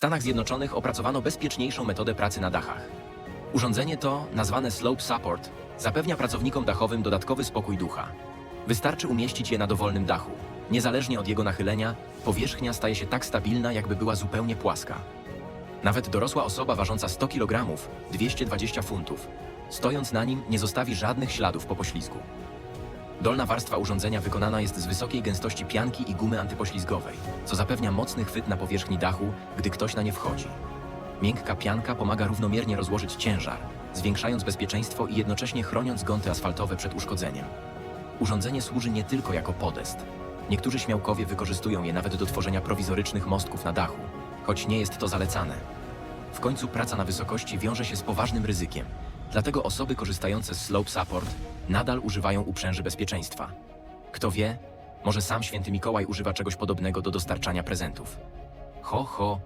Stanach Zjednoczonych opracowano bezpieczniejszą metodę pracy na dachach. Urządzenie to, nazwane Slope Support, zapewnia pracownikom dachowym dodatkowy spokój ducha. Wystarczy umieścić je na dowolnym dachu. Niezależnie od jego nachylenia, powierzchnia staje się tak stabilna, jakby była zupełnie płaska. Nawet dorosła osoba ważąca 100 kg, 220 funtów, stojąc na nim nie zostawi żadnych śladów po poślizgu. Dolna warstwa urządzenia wykonana jest z wysokiej gęstości pianki i gumy antypoślizgowej, co zapewnia mocny chwyt na powierzchni dachu, gdy ktoś na nie wchodzi. Miękka pianka pomaga równomiernie rozłożyć ciężar, zwiększając bezpieczeństwo i jednocześnie chroniąc gonty asfaltowe przed uszkodzeniem. Urządzenie służy nie tylko jako podest. Niektórzy śmiałkowie wykorzystują je nawet do tworzenia prowizorycznych mostków na dachu, choć nie jest to zalecane. W końcu praca na wysokości wiąże się z poważnym ryzykiem, dlatego osoby korzystające z Slope Support nadal używają uprzęży bezpieczeństwa. Kto wie, może sam święty Mikołaj używa czegoś podobnego do dostarczania prezentów. Ho, ho,